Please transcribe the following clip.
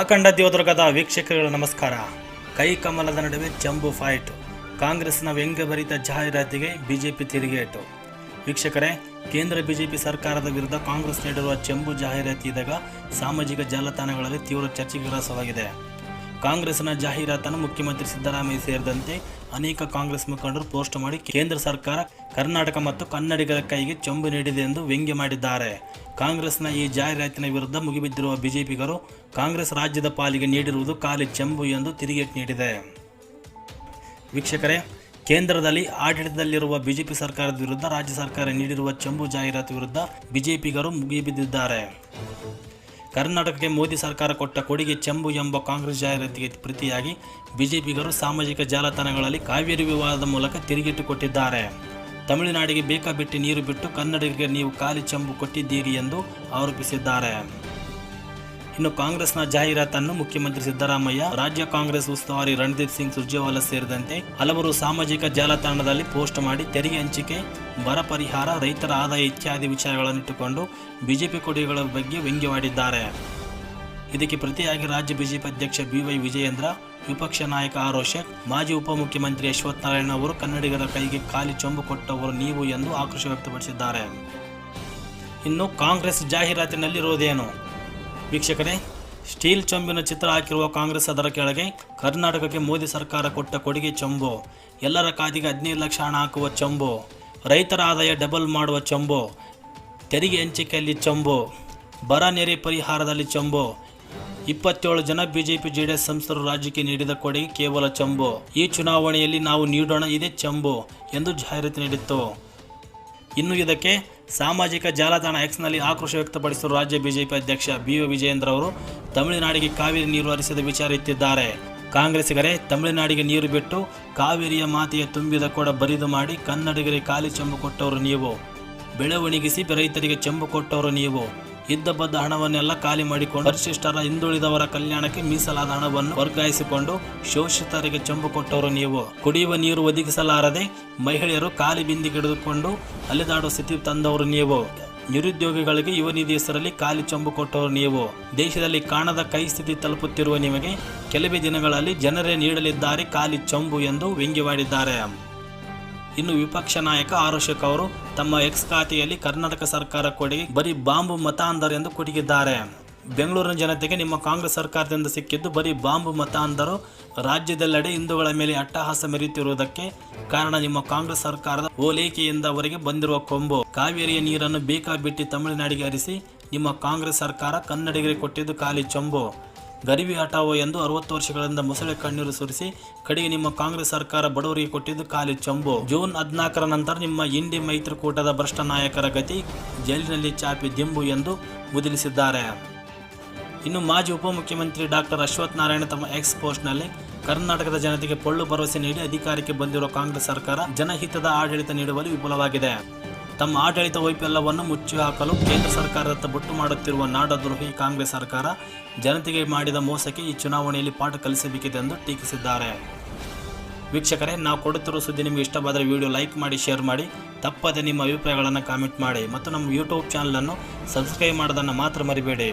ಅಖಂಡ ದೇವದುರ್ಗದ ವೀಕ್ಷಕರುಗಳ ನಮಸ್ಕಾರ. ಕೈ ಕಮಲದ ನಡುವೆ ಜಂಬು ಫೈಟ್ ಕಾಂಗ್ರೆಸ್ನ ವ್ಯಂಗ್ಯಭರಿತ ಜಾಹೀರಾತಿಗೆ ಬಿಜೆಪಿ ತಿರುಗೇಟು. ವೀಕ್ಷಕರೇ, ಕೇಂದ್ರ ಬಿಜೆಪಿ ಸರ್ಕಾರದ ವಿರುದ್ಧ ಕಾಂಗ್ರೆಸ್ ನೀಡಿರುವ ಚೆಂಬು ಜಾಹೀರಾತಿದಾಗ ಸಾಮಾಜಿಕ ಜಾಲತಾಣಗಳಲ್ಲಿ ತೀವ್ರ ಚರ್ಚೆಗೆ ಗ್ರಾಸವಾಗಿದೆ. ಕಾಂಗ್ರೆಸ್ನ ಜಾಹೀರಾತನ್ನು ಮುಖ್ಯಮಂತ್ರಿ ಸಿದ್ದರಾಮಯ್ಯ ಸೇರಿದಂತೆ ಅನೇಕ ಕಾಂಗ್ರೆಸ್ ಮುಖಂಡರು ಪೋಸ್ಟ್ ಮಾಡಿ ಕೇಂದ್ರ ಸರ್ಕಾರ ಕರ್ನಾಟಕ ಮತ್ತು ಕನ್ನಡಿಗರ ಕೈಗೆ ಚೊಂಬು ನೀಡಿದೆ ಎಂದು ವ್ಯಂಗ್ಯ ಮಾಡಿದ್ದಾರೆ. ಕಾಂಗ್ರೆಸ್ನ ಈ ಜಾಹೀರಾತಿನ ವಿರುದ್ಧ ಮುಗಿಬಿದ್ದಿರುವ ಬಿಜೆಪಿಗರು ಕಾಂಗ್ರೆಸ್ ರಾಜ್ಯದ ಪಾಲಿಗೆ ನೀಡಿರುವುದು ಖಾಲಿ ಚೆಂಬು ಎಂದು ತಿರುಗೇಟು ನೀಡಿದೆ. ವೀಕ್ಷಕರೇ, ಕೇಂದ್ರದಲ್ಲಿ ಆಡಳಿತದಲ್ಲಿರುವ ಬಿಜೆಪಿ ಸರ್ಕಾರದ ವಿರುದ್ಧ ರಾಜ್ಯ ಸರ್ಕಾರ ನೀಡಿರುವ ಚೆಂಬು ಜಾಹೀರಾತು ವಿರುದ್ಧ ಬಿಜೆಪಿಗರು ಮುಗಿಬಿದ್ದಿದ್ದಾರೆ. ಕರ್ನಾಟಕಕ್ಕೆ ಮೋದಿ ಸರ್ಕಾರ ಕೊಟ್ಟ ಕೊಡುಗೆ ಚೆಂಬು ಎಂಬ ಕಾಂಗ್ರೆಸ್ ಜಾಹೀರಾತಿಗೆ ಪ್ರತಿಯಾಗಿ ಬಿಜೆಪಿಗರು ಸಾಮಾಜಿಕ ಜಾಲತಾಣಗಳಲ್ಲಿ ಕಾವೇರಿ ವಿವಾದದ ಮೂಲಕ ತಿರುಗಿಟ್ಟುಕೊಟ್ಟಿದ್ದಾರೆ. ತಮಿಳುನಾಡಿಗೆ ಬೇಕಾಬಿಟ್ಟಿ ನೀರು ಬಿಟ್ಟು ಕನ್ನಡಿಗರಿಗೆ ನೀವು ಖಾಲಿ ಚೆಂಬು ಕೊಟ್ಟಿದ್ದೀರಿ ಎಂದು ಆರೋಪಿಸಿದ್ದಾರೆ. ಇನ್ನು ಕಾಂಗ್ರೆಸ್ನ ಜಾಹೀರಾತನ್ನು ಮುಖ್ಯಮಂತ್ರಿ ಸಿದ್ದರಾಮಯ್ಯ, ರಾಜ್ಯ ಕಾಂಗ್ರೆಸ್ ಉಸ್ತುವಾರಿ ರಣದೀಪ್ ಸಿಂಗ್ ಸುರ್ಜೇವಾಲಾ ಸೇರಿದಂತೆ ಹಲವರು ಸಾಮಾಜಿಕ ಜಾಲತಾಣದಲ್ಲಿ ಪೋಸ್ಟ್ ಮಾಡಿ ತೆರಿಗೆ ಹಂಚಿಕೆ, ಬರ ಪರಿಹಾರ, ರೈತರ ಆದಾಯ ಇತ್ಯಾದಿ ವಿಚಾರಗಳನ್ನಿಟ್ಟುಕೊಂಡು ಬಿಜೆಪಿ ಕೊಡುಗೆಗಳ ಬಗ್ಗೆ ವ್ಯಂಗ್ಯವಾಡಿದ್ದಾರೆ. ಇದಕ್ಕೆ ಪ್ರತಿಯಾಗಿ ರಾಜ್ಯ ಬಿಜೆಪಿ ಅಧ್ಯಕ್ಷ ಬಿವೈ ವಿಜಯೇಂದ್ರ, ವಿಪಕ್ಷ ನಾಯಕ ಆರ್ ರೋಷಕ್ ಮಾಜಿ ಉಪಮುಖ್ಯಮಂತ್ರಿ ಅಶ್ವಥ್ ನಾರಾಯಣ ಅವರು ಕನ್ನಡಿಗರ ಕೈಗೆ ಖಾಲಿ ಚೊಂಬು ಕೊಟ್ಟವರು ನೀವು ಎಂದು ಆಕ್ರೋಶ ವ್ಯಕ್ತಪಡಿಸಿದ್ದಾರೆ. ಇನ್ನು ಕಾಂಗ್ರೆಸ್ ಜಾಹೀರಾತಿನಲ್ಲಿರುವುದೇನು ವೀಕ್ಷಕರೇ, ಸ್ಟೀಲ್ ಚೊಂಬಿನ ಚಿತ್ರ ಹಾಕಿರುವ ಕಾಂಗ್ರೆಸ್ ಅದರ ಕೆಳಗೆ ಕರ್ನಾಟಕಕ್ಕೆ ಮೋದಿ ಸರ್ಕಾರ ಕೊಟ್ಟ ಕೊಡುಗೆ ಚೊಂಬು. ಎಲ್ಲರ ಖಾತೆಗೆ ಹದಿನೈದು ಲಕ್ಷ ಹಣ ಹಾಕುವ ಚೊಂಬು. ರೈತರ ಆದಾಯ ಡಬಲ್ ಮಾಡುವ ಚೊಂಬು. ತೆರಿಗೆ ಹಂಚಿಕೆಯಲ್ಲಿ ಚೊಂಬು. ಬರ ನೆರೆ ಪರಿಹಾರದಲ್ಲಿ ಚೊಂಬು. ಇಪ್ಪತ್ತೇಳು ಜನ ಬಿಜೆಪಿ ಜೆಡಿಎಸ್ ಸಂಸದರು ರಾಜ್ಯಕ್ಕೆ ನೀಡಿದ ಕೊಡುಗೆ ಕೇವಲ ಚಂಬು. ಈ ಚುನಾವಣೆಯಲ್ಲಿ ನಾವು ನೀಡೋಣ, ಇದೇ ಚಂಬು ಎಂದು ಜಾಹೀರಾತು ನೀಡಿತ್ತು. ಇನ್ನು ಇದಕ್ಕೆ ಸಾಮಾಜಿಕ ಜಾಲತಾಣ ಎಕ್ಸ್ನಲ್ಲಿ ಆಕ್ರೋಶ ವ್ಯಕ್ತಪಡಿಸಿರುವ ರಾಜ್ಯ ಬಿಜೆಪಿ ಅಧ್ಯಕ್ಷ ಬಿ ವಿ ವಿಜಯೇಂದ್ರ ಅವರು ತಮಿಳುನಾಡಿಗೆ ಕಾವೇರಿ ನೀರು ಹರಿಸಿದ ವಿಚಾರ ಎತ್ತಿದ್ದಾರೆ ಕಾಂಗ್ರೆಸ್ಸಿಗರೇ, ತಮಿಳುನಾಡಿಗೆ ನೀರು ಬಿಟ್ಟು ಕಾವೇರಿಯ ಮಾತೆಯ ತುಂಬಿದ ಕೂಡ ಬರಿದು ಮಾಡಿ ಕನ್ನಡಿಗರಿಗೆ ಖಾಲಿ ಚೆಂಬು ಕೊಟ್ಟವರು ನೀವು. ಬೆಳವಣಿಗೆಸಿ ರೈತರಿಗೆ ಚೆಂಬು ಕೊಟ್ಟವರು ನೀವು. ಇದ್ದ ಬದ್ದ ಹಣವನ್ನೆಲ್ಲ ಖಾಲಿ ಮಾಡಿಕೊಂಡು ಪರಿಶಿಷ್ಟರ ಹಿಂದುಳಿದವರ ಕಲ್ಯಾಣಕ್ಕೆ ಮೀಸಲಾದ ಹಣವನ್ನು ವರ್ಗಾಯಿಸಿಕೊಂಡು ಶೋಷಿತರಿಗೆ ಚಂಬು ಕೊಟ್ಟವರು ನೀವು. ಕುಡಿಯುವ ನೀರು ಒದಗಿಸಲಾರದೆ ಮಹಿಳೆಯರು ಖಾಲಿ ಬಿಂದಿ ಹಿಡಿದುಕೊಂಡು ಅಲೆದಾಡುವ ಸ್ಥಿತಿ ತಂದವರು ನೀವು. ನಿರುದ್ಯೋಗಿಗಳಿಗೆ ಯುವ ನಿಧಿ ಹೆಸರಲ್ಲಿ ಖಾಲಿ ಚಂಬು ಕೊಟ್ಟವರು ನೀವು. ದೇಶದಲ್ಲಿ ಕಾಣದ ಕೈ ಸ್ಥಿತಿ ತಲುಪುತ್ತಿರುವ ನಿಮಗೆ ಕೆಲವೇ ದಿನಗಳಲ್ಲಿ ಜನರೇ ನೀಡಲಿದ್ದಾರೆ ಖಾಲಿ ಚಂಬು ಎಂದು ವ್ಯಂಗ್ಯವಾಡಿದ್ದಾರೆ. ಇನ್ನು ವಿಪಕ್ಷ ನಾಯಕ ಆರೋಶಕ್ ಅವರು ತಮ್ಮ ಎಕ್ಸ್ ಖಾತೆಯಲ್ಲಿ ಕರ್ನಾಟಕ ಸರ್ಕಾರ ಕೊಡುಗೆ, ಬರೀ ಬಾಂಬ್ ಮತಾಂಧರು ಎಂದು ಕುಟುಕಿದ್ದಾರೆ ಬೆಂಗಳೂರಿನ ಜನತೆಗೆ ನಿಮ್ಮ ಕಾಂಗ್ರೆಸ್ ಸರ್ಕಾರದಿಂದ ಸಿಕ್ಕಿದ್ದು ಬರೀ ಬಾಂಬ್ ಮತಾಂಧರು. ರಾಜ್ಯದೆಲ್ಲೆಡೆ ಹಿಂದೂಗಳ ಮೇಲೆ ಅಟ್ಟಹಾಸ ಮೆರೆಯುತ್ತಿರುವುದಕ್ಕೆ ಕಾರಣ ನಿಮ್ಮ ಕಾಂಗ್ರೆಸ್ ಸರ್ಕಾರದ ಓಲೈಕೆಯಿಂದ ಅವರಿಗೆ ಬಂದಿರುವ ಕೊಂಬು. ಕಾವೇರಿಯ ನೀರನ್ನು ಬೇಕಾಬಿಟ್ಟಿ ತಮಿಳುನಾಡಿಗೆ ಹರಿಸಿ ನಿಮ್ಮ ಕಾಂಗ್ರೆಸ್ ಸರ್ಕಾರ ಕನ್ನಡಿಗರಿಗೆ ಕೊಟ್ಟಿದ್ದು ಖಾಲಿ ಚೊಂಬು. ಗರಿಬಿ ಹಟಾವೋ ಎಂದು ಅರವತ್ತು ವರ್ಷಗಳಿಂದ ಮೊಸಳೆ ಕಣ್ಣೀರು ಸುರಿಸಿ, ಕಡೆಗೆ ನಿಮ್ಮ ಕಾಂಗ್ರೆಸ್ ಸರ್ಕಾರ ಬಡವರಿಗೆ ಕೊಟ್ಟಿದ್ದು ಖಾಲಿ ಚಂಬು. ಜೂನ್ ಹದಿನಾಲ್ಕರ ನಂತರ ನಿಮ್ಮ ಇಂಡಿ ಮೈತ್ರಿಕೂಟದ ಭ್ರಷ್ಟ ನಾಯಕರ ಗತಿ ಜೈಲಿನಲ್ಲಿ ಚಾಪಿ ದಿಂಬು ಎಂದು ಮುದಿಲಿಸಿದ್ದಾರೆ. ಇನ್ನು ಮಾಜಿ ಉಪಮುಖ್ಯಮಂತ್ರಿ ಡಾಕ್ಟರ್ ಅಶ್ವಥ್ ನಾರಾಯಣ ತಮ್ಮ ಎಕ್ಸ್ ಪೋಸ್ಟ್ನಲ್ಲಿ, ಕರ್ನಾಟಕದ ಜನತೆಗೆ ಪೊಳ್ಳು ಭರವಸೆ ನೀಡಿ ಅಧಿಕಾರಕ್ಕೆ ಬಂದಿರುವ ಕಾಂಗ್ರೆಸ್ ಸರ್ಕಾರ ಜನಹಿತದ ಆಡಳಿತ ನೀಡುವಲ್ಲಿ ವಿಫಲವಾಗಿದೆ. ತಮ್ಮ ಆಡಳಿತ ವೈಫಲ್ಯವನ್ನು ಮುಚ್ಚಿ ಹಾಕಲು ಕೇಂದ್ರ ಸರ್ಕಾರದತ್ತ ಬೊಟ್ಟು ಮಾಡುತ್ತಿರುವ ನಾಡದ್ರೋಹಿ ಕಾಂಗ್ರೆಸ್ ಸರ್ಕಾರ ಜನತೆಗೆ ಮಾಡಿದ ಮೋಸಕ್ಕೆ ಈ ಚುನಾವಣೆಯಲ್ಲಿ ಪಾಠ ಕಲಿಸಬೇಕಿದೆ ಎಂದು ಟೀಕಿಸಿದ್ದಾರೆ. ವೀಕ್ಷಕರೇ, ನಾವು ಕೊಡುತ್ತಿರುವ ಸುದ್ದಿ ನಿಮಗೆ ಇಷ್ಟವಾದರೆ ವಿಡಿಯೋ ಲೈಕ್ ಮಾಡಿ, ಶೇರ್ ಮಾಡಿ. ತಪ್ಪದೆ ನಿಮ್ಮ ಅಭಿಪ್ರಾಯಗಳನ್ನು ಕಾಮೆಂಟ್ ಮಾಡಿ. ಮತ್ತು ನಮ್ಮ ಯೂಟ್ಯೂಬ್ ಚಾನಲನ್ನು ಸಬ್ಸ್ಕ್ರೈಬ್ ಮಾಡೋದನ್ನು ಮಾತ್ರ ಮರಿಬೇಡಿ.